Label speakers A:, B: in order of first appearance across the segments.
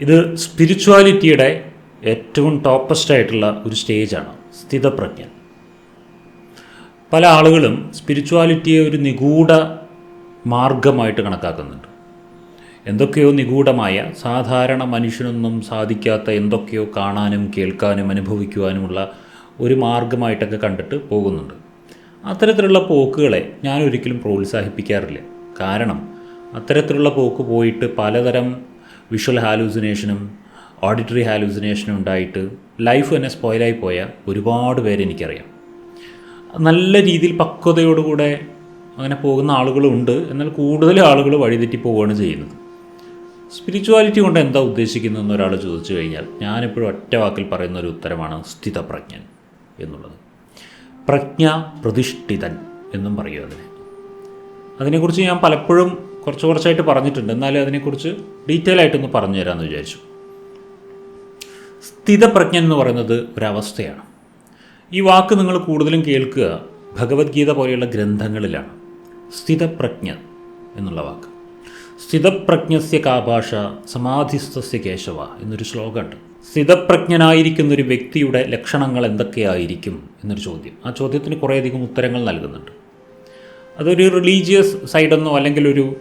A: ഇത് സ്പിരിച്വാലിറ്റിയുടെ ഏറ്റവും ടോപ്പസ്റ്റ് ആയിട്ടുള്ള ഒരു സ്റ്റേജാണ് സ്ഥിതപ്രജ്ഞൻ. പല ആളുകളും സ്പിരിച്വാലിറ്റിയെ ഒരു നിഗൂഢ മാർഗമായിട്ട് കണക്കാക്കുന്നുണ്ട്. എന്തൊക്കെയോ നിഗൂഢമായ സാധാരണ മനുഷ്യനൊന്നും സാധിക്കാത്ത എന്തൊക്കെയോ കാണാനും കേൾക്കാനും അനുഭവിക്കുവാനുമുള്ള ഒരു മാർഗമായിട്ടൊക്കെ കണ്ടിട്ട് പോകുന്നുണ്ട്. അത്തരത്തിലുള്ള പോക്കുകളെ ഞാൻ ഒരിക്കലും പ്രോത്സാഹിപ്പിക്കാറില്ല. കാരണം അത്തരത്തിലുള്ള പോക്ക് പോയിട്ട് പലതരം വിഷ്വൽ ഹാലൂസിനേഷനും ഓഡിറ്ററി ഹാലൂസിനേഷനും ഉണ്ടായിട്ട് ലൈഫ് തന്നെ സ്പോയിലായി പോയ ഒരുപാട് പേരെ എനിക്കറിയാം. നല്ല രീതിയിൽ പക്വതയോടുകൂടെ അങ്ങനെ പോകുന്ന ആളുകളുണ്ട്. എന്നാൽ കൂടുതൽ ആളുകൾ വഴിതെറ്റി പോവുകയാണ് ചെയ്യുന്നത്. സ്പിരിച്വാലിറ്റി കൊണ്ട് എന്താ ഉദ്ദേശിക്കുന്നതെന്ന് ഒരാൾ ചോദിച്ചു കഴിഞ്ഞാൽ ഞാനെപ്പോഴും ഒറ്റ വാക്കിൽ പറയുന്ന ഒരു ഉത്തരമാണ് സ്ഥിതപ്രജ്ഞൻ എന്നുള്ളത്. പ്രജ്ഞ പ്രതിഷ്ഠിതൻ എന്നും പറയും അതിനെ. അതിനെക്കുറിച്ച് ഞാൻ പലപ്പോഴും കുറച്ച് കുറച്ചായിട്ട് പറഞ്ഞിട്ടുണ്ട്. എന്നാലും അതിനെക്കുറിച്ച് ഡീറ്റെയിൽ ആയിട്ടൊന്ന് പറഞ്ഞു തരാമെന്ന് വിചാരിച്ചു. സ്ഥിതപ്രജ്ഞൻ എന്ന് പറയുന്നത് ഒരവസ്ഥയാണ്. ഈ വാക്ക് നിങ്ങൾ കൂടുതലും കേൾക്കുക ഭഗവത്ഗീത പോലെയുള്ള ഗ്രന്ഥങ്ങളിലാണ്. സ്ഥിതപ്രജ്ഞ എന്നുള്ള വാക്ക്. സ്ഥിതപ്രജ്ഞസ്യ കാഭാഷ സമാധിസ്ഥസ്യ കേശവ എന്നൊരു ശ്ലോകമുണ്ട്. സ്ഥിതപ്രജ്ഞനായിരിക്കുന്ന ഒരു വ്യക്തിയുടെ ലക്ഷണങ്ങൾ എന്തൊക്കെയായിരിക്കും എന്നൊരു ചോദ്യം. ആ ചോദ്യത്തിന് കുറേയധികം ഉത്തരങ്ങൾ നൽകുന്നുണ്ട്. അതൊരു റിലീജിയസ് സൈഡെന്നോ അല്ലെങ്കിൽ ഒരു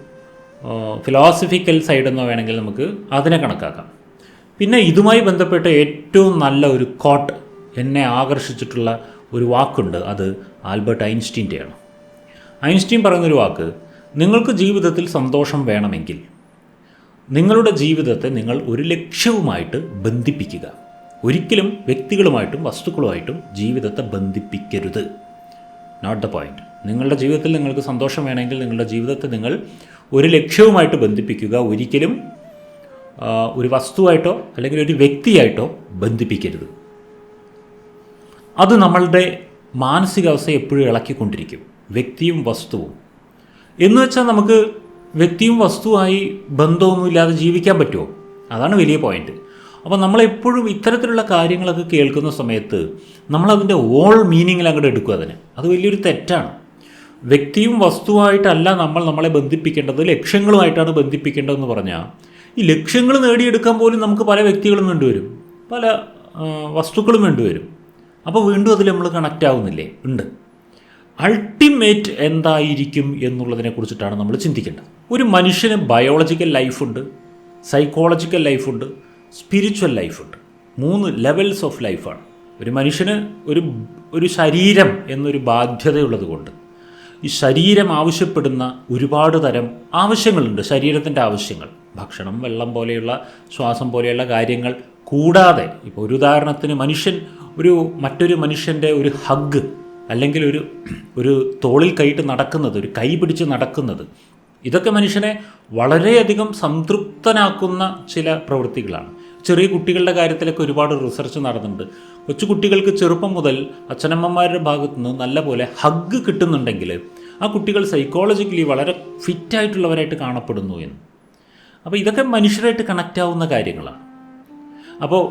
A: ഫിലോസഫിക്കൽ സൈഡ് സൈഡെന്നോ വേണമെങ്കിൽ നമുക്ക് അതിനെ കണക്കാക്കാം. പിന്നെ ഇതുമായി ബന്ധപ്പെട്ട ഏറ്റവും നല്ല ഒരു കോട്ട് എന്നെ ആകർഷിച്ചിട്ടുള്ള ഒരു വാക്കുണ്ട്. അത് ആൽബർട്ട് ഐൻസ്റ്റീന്റെയാണ്. ഐൻസ്റ്റീൻ പറയുന്നൊരു വാക്ക് നിങ്ങൾക്ക് ജീവിതത്തിൽ സന്തോഷം വേണമെങ്കിൽ നിങ്ങളുടെ ജീവിതത്തെ നിങ്ങൾ ഒരു ലക്ഷ്യവുമായിട്ട് ബന്ധിപ്പിക്കുക. ഒരിക്കലും വ്യക്തികളുമായിട്ടും വസ്തുക്കളുമായിട്ടും ജീവിതത്തെ ബന്ധിപ്പിക്കരുത്. നോട്ട് ദ പോയിന്റ് നിങ്ങളുടെ ജീവിതത്തിൽ നിങ്ങൾക്ക് സന്തോഷം വേണമെങ്കിൽ നിങ്ങളുടെ ജീവിതത്തെ നിങ്ങൾ ഒരു ലക്ഷ്യവുമായിട്ട് ബന്ധിപ്പിക്കുക ഒരിക്കലും ഒരു വസ്തുവായിട്ടോ അല്ലെങ്കിൽ ഒരു വ്യക്തിയായിട്ടോ ബന്ധിപ്പിക്കരുത്. അത് നമ്മളുടെ മാനസികാവസ്ഥ എപ്പോഴും ഇളക്കിക്കൊണ്ടിരിക്കും. വ്യക്തിയും വസ്തുവും. എന്ന് വെച്ചാൽ നമുക്ക് വ്യക്തിയും വസ്തുവായി ബന്ധമൊന്നുമില്ലാതെ ജീവിക്കാൻ പറ്റുമോ? അതാണ് വലിയ പോയിന്റ്. അപ്പോൾ നമ്മളെപ്പോഴും ഇത്തരത്തിലുള്ള കാര്യങ്ങളൊക്കെ കേൾക്കുന്ന സമയത്ത് നമ്മളതിന്റെ ഓൾ മീനിങ്ങിൽ അങ്ങോട്ട് എടുക്കുക അതിന്. അത് വലിയൊരു തെറ്റാണ്. വ്യക്തിയും വസ്തുവായിട്ടല്ല നമ്മൾ നമ്മളെ ബന്ധിപ്പിക്കേണ്ടത്. ലക്ഷ്യങ്ങളുമായിട്ടാണ് ബന്ധിപ്പിക്കേണ്ടതെന്ന് പറഞ്ഞാൽ ഈ ലക്ഷ്യങ്ങൾ നേടിയെടുക്കാൻ പോലും നമുക്ക് പല വ്യക്തികളും വേണ്ടിവരും പല വസ്തുക്കളും വേണ്ടിവരും അപ്പോൾ വീണ്ടും അതിൽ നമ്മൾ കണക്റ്റ് ആവുന്നില്ലേ? ഉണ്ട്. അൾട്ടിമേറ്റ് എന്തായിരിക്കും എന്നുള്ളതിനെ കുറിച്ചിട്ടാണ് നമ്മൾ ചിന്തിക്കേണ്ടത്. ഒരു മനുഷ്യന് ബയോളജിക്കൽ ലൈഫുണ്ട് സൈക്കോളജിക്കൽ ലൈഫുണ്ട് സ്പിരിച്വൽ ലൈഫുണ്ട് മൂന്ന് ലെവൽസ് ഓഫ് ലൈഫാണ് ഒരു മനുഷ്യന് ഒരു ഒരു ശരീരം എന്നൊരു ബാധ്യതയുള്ളത് കൊണ്ട് ഈ ശരീരം ആവശ്യപ്പെടുന്ന ഒരുപാട് തരം ആവശ്യങ്ങളുണ്ട് ശരീരത്തിന്റെ ആവശ്യങ്ങൾ. ഭക്ഷണം വെള്ളം പോലെയുള്ള ശ്വാസം പോലെയുള്ള കാര്യങ്ങൾ കൂടാതെ ഇപ്പോൾ ഒരു ഉദാഹരണത്തിന് മനുഷ്യൻ ഒരു മറ്റൊരു മനുഷ്യന്റെ ഒരു ഹഗ് അല്ലെങ്കിൽ ഒരു ഒരു തോളിൽ കൈയിട്ട് നടക്കുന്നത് ഒരു കൈ പിടിച്ച് നടക്കുന്നത് ഇതൊക്കെ മനുഷ്യനെ വളരെയധികം സംതൃപ്തനാക്കുന്ന ചില പ്രവൃത്തികളാണ്. ചെറിയ കുട്ടികളുടെ കാര്യത്തിലൊക്കെ ഒരുപാട് റിസർച്ച് നടന്നിട്ടുണ്ട്. കൊച്ചു കുട്ടികൾക്ക് ചെറുപ്പം മുതൽ അച്ഛനമ്മമാരുടെ ഭാഗത്തു നിന്ന് നല്ലപോലെ ഹഗ് കിട്ടുന്നുണ്ടെങ്കിൽ ആ കുട്ടികൾ സൈക്കോളജിക്കലി വളരെ ഫിറ്റായിട്ടുള്ളവരായിട്ട് കാണപ്പെടുന്നു എന്ന്. അപ്പോൾ ഇതൊക്കെ മനുഷ്യരായിട്ട് കണക്റ്റ് ആവുന്ന കാര്യങ്ങളാണ്. അപ്പോൾ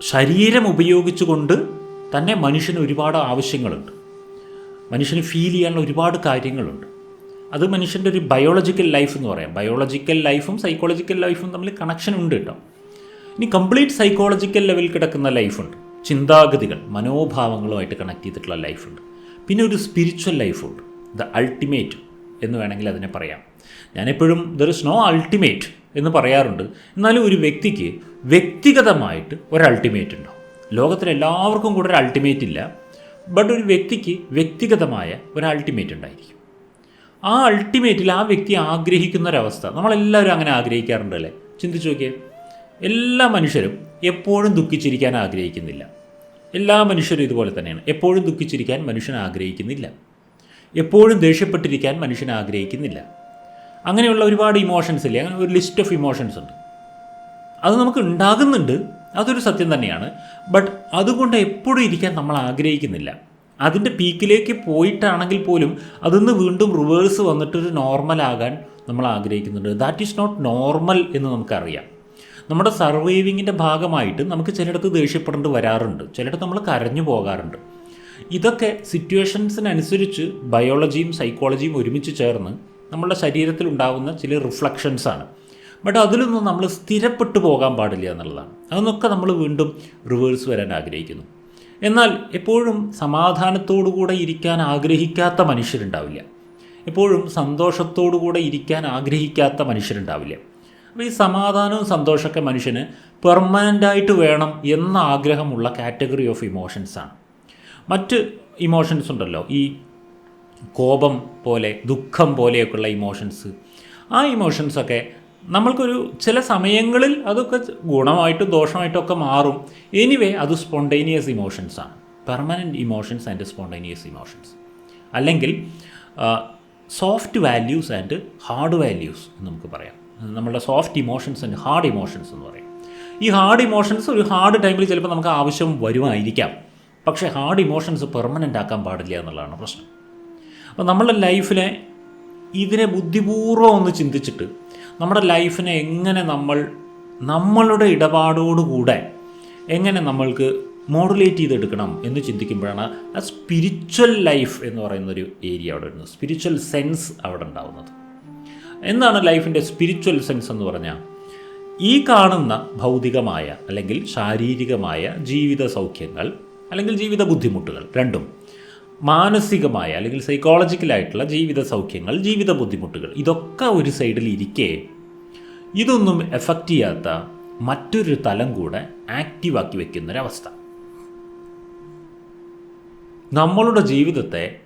A: ശരീരം ഉപയോഗിച്ചുകൊണ്ട് തന്നെ മനുഷ്യന് ഒരുപാട് ആവശ്യങ്ങളുണ്ട്. മനുഷ്യന് ഫീൽ ചെയ്യാനുള്ള ഒരുപാട് കാര്യങ്ങളുണ്ട്. അത് മനുഷ്യന്റെ ഒരു ബയോളജിക്കൽ ലൈഫ് എന്ന് പറയാം. ബയോളജിക്കൽ ലൈഫും സൈക്കോളജിക്കൽ ലൈഫും തമ്മിൽ കണക്ഷൻ ഉണ്ട് കേട്ടോ. ഇനി കംപ്ലീറ്റ് സൈക്കോളജിക്കൽ ലെവലിൽ കിടക്കുന്ന ലൈഫുണ്ട് ചിന്താഗതികൾ മനോഭാവങ്ങളുമായിട്ട് കണക്ട് ചെയ്തിട്ടുള്ള ലൈഫുണ്ട് പിന്നെ ഒരു സ്പിരിച്വൽ ലൈഫുണ്ട് ദ അൾട്ടിമേറ്റ് എന്ന് വേണമെങ്കിൽ അതിനെ പറയാം. ഞാനെപ്പോഴും ദർ ഇസ് നോ അൾട്ടിമേറ്റ് എന്ന് പറയാറുണ്ട്. എന്നാലും ഒരു വ്യക്തിക്ക് വ്യക്തിഗതമായിട്ട് ഒരു അൾട്ടിമേറ്റ് ഉണ്ടാവും ലോകത്തിൽ എല്ലാവർക്കും കൂടെ ഒരു അൾട്ടിമേറ്റ് ഇല്ല. ബട്ട് ഒരു വ്യക്തിക്ക് വ്യക്തിഗതമായ ഒരു അൾട്ടിമേറ്റ് ഉണ്ടായിരിക്കും. ആ അൾട്ടിമേറ്റിൽ ആ വ്യക്തി ആഗ്രഹിക്കുന്ന ഒരവസ്ഥ. നമ്മളെല്ലാവരും അങ്ങനെ ആഗ്രഹിക്കാറുണ്ട് അല്ലേ? ചിന്തിച്ചു നോക്കിയേ. എല്ലാ മനുഷ്യരും എപ്പോഴും ദുഃഖിച്ചിരിക്കാൻ ആഗ്രഹിക്കുന്നില്ല. എല്ലാ മനുഷ്യരും ഇതുപോലെ തന്നെയാണ്. എപ്പോഴും ദുഃഖിച്ചിരിക്കാൻ മനുഷ്യൻ ആഗ്രഹിക്കുന്നില്ല. എപ്പോഴും ദേഷ്യപ്പെട്ടിരിക്കാൻ മനുഷ്യൻ ആഗ്രഹിക്കുന്നില്ല. അങ്ങനെയുള്ള ഒരുപാട് ഇമോഷൻസ് ഇല്ലേ? അങ്ങനെ ഒരു ലിസ്റ്റ് ഓഫ് ഇമോഷൻസ് ഉണ്ട്. അത് നമുക്ക് ഉണ്ടാകുന്നുണ്ട്. അതൊരു സത്യം തന്നെയാണ്. ബട്ട് അതുകൊണ്ട് എപ്പോഴും ഇരിക്കാൻ നമ്മൾ ആഗ്രഹിക്കുന്നില്ല. അതിന്റെ പീക്കിലേക്ക് പോയിട്ടാണെങ്കിൽ പോലും അതിന്ന് വീണ്ടും റിവേഴ്സ് വന്നിട്ടൊരു നോർമൽ ആകാൻ നമ്മൾ ആഗ്രഹിക്കുന്നുണ്ട്. ദാറ്റ് ഈസ് നോട്ട് നോർമൽ എന്ന് നമുക്കറിയാം. നമ്മുടെ സർവൈവിങ്ങിന്റെ ഭാഗമായിട്ട് നമുക്ക് ചിലയിടത്ത് ദേഷ്യപ്പെടേണ്ടി വരാറുണ്ട് ചിലയിടത്ത് നമ്മൾ കരഞ്ഞു പോകാറുണ്ട്. ഇതൊക്കെ സിറ്റുവേഷൻസിനനുസരിച്ച് ബയോളജിയും സൈക്കോളജിയും ഒരുമിച്ച് ചേർന്ന് നമ്മളുടെ ശരീരത്തിൽ ഉണ്ടാകുന്ന ചില റിഫ്ലക്ഷൻസാണ് ബട്ട് അതിലൊന്നും നമ്മൾ സ്ഥിരപ്പെട്ടു പോകാൻ പാടില്ല എന്നുള്ളതാണ്. അതൊന്നൊക്കെ നമ്മൾ വീണ്ടും റിവേഴ്സ് വരാൻ ആഗ്രഹിക്കുന്നു. എന്നാൽ എപ്പോഴും സമാധാനത്തോടു കൂടെ ഇരിക്കാൻ ആഗ്രഹിക്കാത്ത മനുഷ്യരുണ്ടാവില്ല. എപ്പോഴും സന്തോഷത്തോടു കൂടെ ഇരിക്കാൻ ആഗ്രഹിക്കാത്ത മനുഷ്യരുണ്ടാവില്ല. അപ്പോൾ ഈ സമാധാനവും സന്തോഷമൊക്കെ മനുഷ്യന് പെർമനന്റായിട്ട് വേണം എന്ന ആഗ്രഹമുള്ള കാറ്റഗറി ഓഫ് ഇമോഷൻസാണ് മറ്റ് ഇമോഷൻസ് ഉണ്ടല്ലോ. ഈ കോപം പോലെ ദുഃഖം പോലെയൊക്കെയുള്ള ഇമോഷൻസ് ആ ഇമോഷൻസൊക്കെ നമ്മൾക്കൊരു ചില സമയങ്ങളിൽ അതൊക്കെ ഗുണമായിട്ടും ദോഷമായിട്ടൊക്കെ മാറും. എനിവേ അത് spontaneous ഇമോഷൻസാണ് permanent emotions and spontaneous emotions അല്ലെങ്കിൽ soft values and hard values എന്ന് നമുക്ക് പറയാം. നമ്മളുടെ soft emotions and hard emotions എന്ന് പറയും. ഈ ഹാർഡ് ഇമോഷൻസ് ഒരു ഹാർഡ് ടൈമിൽ ചിലപ്പോൾ നമുക്ക് ആവശ്യം വരുമായിരിക്കാം. പക്ഷേ ഹാർഡ് ഇമോഷൻസ് പെർമനന്റ് ആക്കാൻ പാടില്ല എന്നുള്ളതാണ് പ്രശ്നം. അപ്പോൾ നമ്മുടെ ലൈഫിലെ ഇതിനെ ബുദ്ധിപൂർവം ഒന്ന് ചിന്തിച്ചിട്ട് നമ്മുടെ ലൈഫിനെ എങ്ങനെ നമ്മൾ നമ്മളുടെ ഇടപാടോടുകൂടെ എങ്ങനെ നമ്മൾക്ക് മോഡുലേറ്റ് ചെയ്തെടുക്കണം എന്ന് ചിന്തിക്കുമ്പോഴാണ് ആ സ്പിരിച്വൽ ലൈഫ് എന്ന് പറയുന്നൊരു ഏരിയ അവിടെ വരുന്നത്. സ്പിരിച്വൽ സെൻസ് അവിടെ ഉണ്ടാവുന്നത്. എന്താണ് ലൈഫിന്റെ സ്പിരിച്വൽ സെൻസ് എന്ന് പറഞ്ഞാൽ ഈ കാണുന്ന ഭൗതികമായ അല്ലെങ്കിൽ ശാരീരികമായ ജീവിത സൗഖ്യങ്ങൾ അല്ലെങ്കിൽ ജീവിത ബുദ്ധിമുട്ടുകൾ രണ്ടും മാനസികമായ അല്ലെങ്കിൽ സൈക്കോളജിക്കലായിട്ടുള്ള ജീവിത സൗഖ്യങ്ങൾ ജീവിത ബുദ്ധിമുട്ടുകൾ ഇതൊക്കെ ഒരു സൈഡിൽ ഇരിക്കെ ഇതൊന്നും എഫക്റ്റ് ചെയ്യാത്ത മറ്റൊരു തലം കൂടെ ആക്റ്റീവാക്കി വെക്കുന്നൊരവസ്ഥ. നമ്മളുടെ ജീവിതത്തെ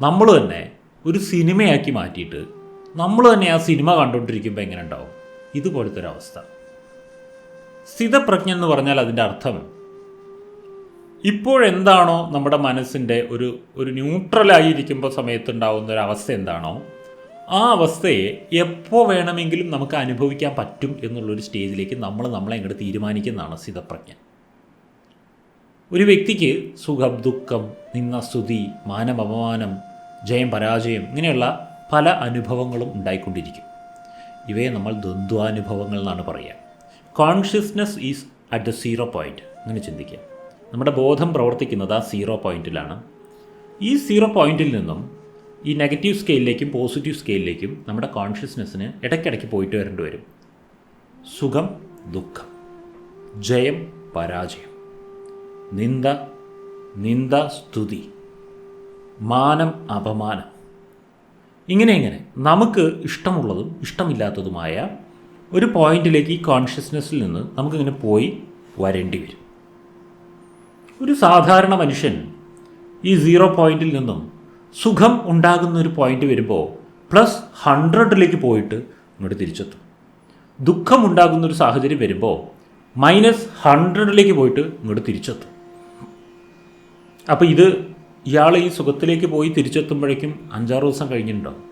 A: നമ്മൾ തന്നെ ഒരു സിനിമയാക്കി മാറ്റിയിട്ട് നമ്മൾ തന്നെ ആ സിനിമ കണ്ടുകൊണ്ടിരിക്കുമ്പോൾ എങ്ങനെ ഉണ്ടാവും? ഇതുപോലത്തെ ഒരു അവസ്ഥ. സ്ഥിതപ്രജ്ഞ എന്ന് പറഞ്ഞാൽ അതിന്റെ അർത്ഥം ഇപ്പോഴെന്താണോ നമ്മുടെ മനസ്സിന്റെ ഒരു ഒരു ന്യൂട്രലായിരിക്കുമ്പോൾ സമയത്തുണ്ടാവുന്ന ഒരു അവസ്ഥ എന്താണോ ആ അവസ്ഥയെ എപ്പോൾ വേണമെങ്കിലും നമുക്ക് അനുഭവിക്കാൻ പറ്റും എന്നുള്ളൊരു സ്റ്റേജിലേക്ക് നമ്മൾ നമ്മളെ ഇങ്ങോട്ട് തീരുമാനിക്കുന്നതാണ് സ്ഥിതപ്രജ്ഞ ഒരു വ്യക്തിക്ക് സുഖം ദുഃഖം നിന്ന സ്തുതി മാനം അപമാനം ജയം പരാജയം ഇങ്ങനെയുള്ള പല അനുഭവങ്ങളും ഉണ്ടായിക്കൊണ്ടിരിക്കും. ഇവയെ നമ്മൾ ദ്വന്ദ്വാനുഭവങ്ങൾ എന്നാണ് പറയുക. Consciousness is at the zero point അങ്ങനെ ചിന്തിക്കുക. നമ്മുടെ ബോധം പ്രവർത്തിക്കുന്നത് ആ സീറോ പോയിന്റിലാണ് ഈ സീറോ പോയിന്റിൽ നിന്നും ഈ നെഗറ്റീവ് സ്കെയിലിലേക്കും പോസിറ്റീവ് സ്കെയിലിലേക്കും നമ്മുടെ കോൺഷ്യസ്നെസ്സിന് ഇടയ്ക്കിടയ്ക്ക് പോയിട്ട് വരേണ്ടി വരും. സുഖം ദുഃഖം ജയം പരാജയം നിന്ദ നിന്ദ സ്തുതി മാനം അപമാനം. ഇങ്ങനെ ഇങ്ങനെ. നമുക്ക് ഇഷ്ടമുള്ളതും ഇഷ്ടമില്ലാത്തതുമായ ഒരു പോയിന്റിലേക്ക് ഈ കോൺഷ്യസ്നെസ്സിൽ നിന്ന് നമുക്കിങ്ങനെ പോയി വരേണ്ടി വരും. ഒരു സാധാരണ മനുഷ്യൻ ഈ സീറോ പോയിന്റിൽ നിന്നും സുഖം ഉണ്ടാകുന്ന ഒരു പോയിന്റ് വരുമ്പോൾ പ്ലസ് ഹൺഡ്രഡിലേക്ക് പോയിട്ട് ഇങ്ങോട്ട് തിരിച്ചെത്തും. ദുഃഖം ഉണ്ടാകുന്ന ഒരു സാഹചര്യം വരുമ്പോൾ മൈനസ് ഹൺഡ്രഡിലേക്ക് പോയിട്ട് ഇങ്ങോട്ട് തിരിച്ചെത്തും. അപ്പോൾ ഇത് ഇയാൾ ഈ സുഖത്തിലേക്ക് പോയി തിരിച്ചെത്തുമ്പോഴേക്കും അഞ്ചാറ് ദിവസം കഴിഞ്ഞിട്ടുണ്ടാവും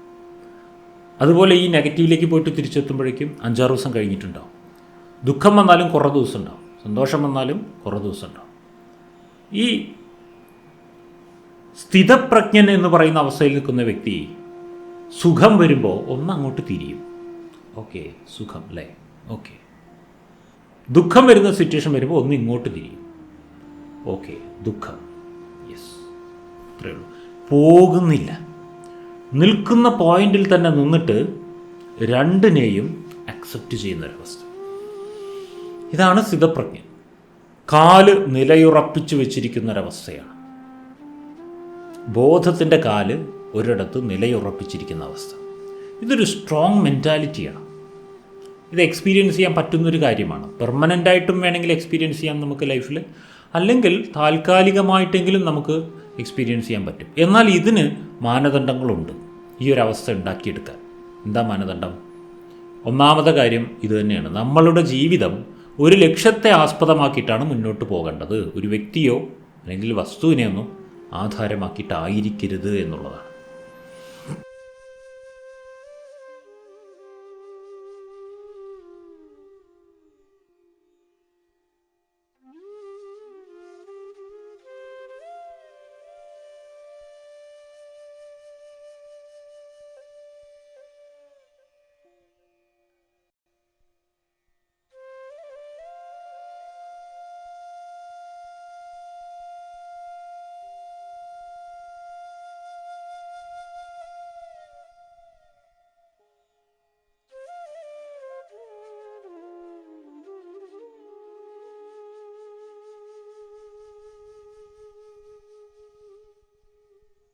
A: അതുപോലെ ഈ നെഗറ്റീവിലേക്ക് പോയിട്ട് തിരിച്ചെത്തുമ്പോഴേക്കും അഞ്ചാറ് ദിവസം കഴിഞ്ഞിട്ടുണ്ടാവും ദുഃഖം വന്നാലും കുറേ ദിവസം ഉണ്ടാവും സന്തോഷം വന്നാലും കുറേ ദിവസം ഉണ്ടാവും ഈ സ്ഥിതപ്രജ്ഞൻ എന്ന് പറയുന്ന അവസ്ഥയിൽ നിൽക്കുന്ന വ്യക്തി സുഖം വരുമ്പോൾ ഒന്ന് അങ്ങോട്ട് തിരിയും. ഓക്കെ സുഖം അല്ലേ? ഓക്കെ. ദുഃഖം വരുന്ന സിറ്റുവേഷൻ വരുമ്പോൾ ഒന്ന് ഇങ്ങോട്ട് തിരിയും. ഓക്കെ ദുഃഖം. അത്രയേ ഉള്ളൂ. പോകുന്നില്ല. നിൽക്കുന്ന പോയിന്റിൽ തന്നെ നിന്നിട്ട് രണ്ടിനെയും അക്സെപ്റ്റ് ചെയ്യുന്ന ഒരവസ്ഥ ഇതാണ് സ്ഥിതപ്രജ്ഞ കാൽ നിലയുറപ്പിച്ചു വെച്ചിരിക്കുന്ന ഒരവസ്ഥയാണ് ബോധത്തിന്റെ കാൽ ഒരിടത്ത് നിലയുറപ്പിച്ചിരിക്കുന്ന അവസ്ഥ. ഇതൊരു സ്ട്രോങ് മെന്റാലിറ്റിയാണ് ഇത് എക്സ്പീരിയൻസ് ചെയ്യാൻ പറ്റുന്നൊരു കാര്യമാണ്. പെർമനന്റ് ആയിട്ടും വേണമെങ്കിൽ എക്സ്പീരിയൻസ് ചെയ്യാം നമുക്ക് ലൈഫിൽ അല്ലെങ്കിൽ താൽക്കാലികമായിട്ടെങ്കിലും നമുക്ക് എക്സ്പീരിയൻസ് ചെയ്യാൻ പറ്റും. എന്നാൽ ഇതിന് മാനദണ്ഡങ്ങളുണ്ട്. ഈ ഒരു അവസ്ഥ ഉണ്ടാക്കിയെടുക്കാൻ. എന്താ മാനദണ്ഡം? ഒന്നാമത്തെ കാര്യം ഇത് തന്നെയാണ്. നമ്മളുടെ ജീവിതം ഒരു ലക്ഷ്യത്തെ ആസ്പദമാക്കിയിട്ടാണ് മുന്നോട്ട് പോകേണ്ടത്. ഒരു വ്യക്തിയോ അല്ലെങ്കിൽ വസ്തുവിനെയൊന്നും ആധാരമാക്കിയിട്ടായിരിക്കരുത് എന്നുള്ളതാണ്.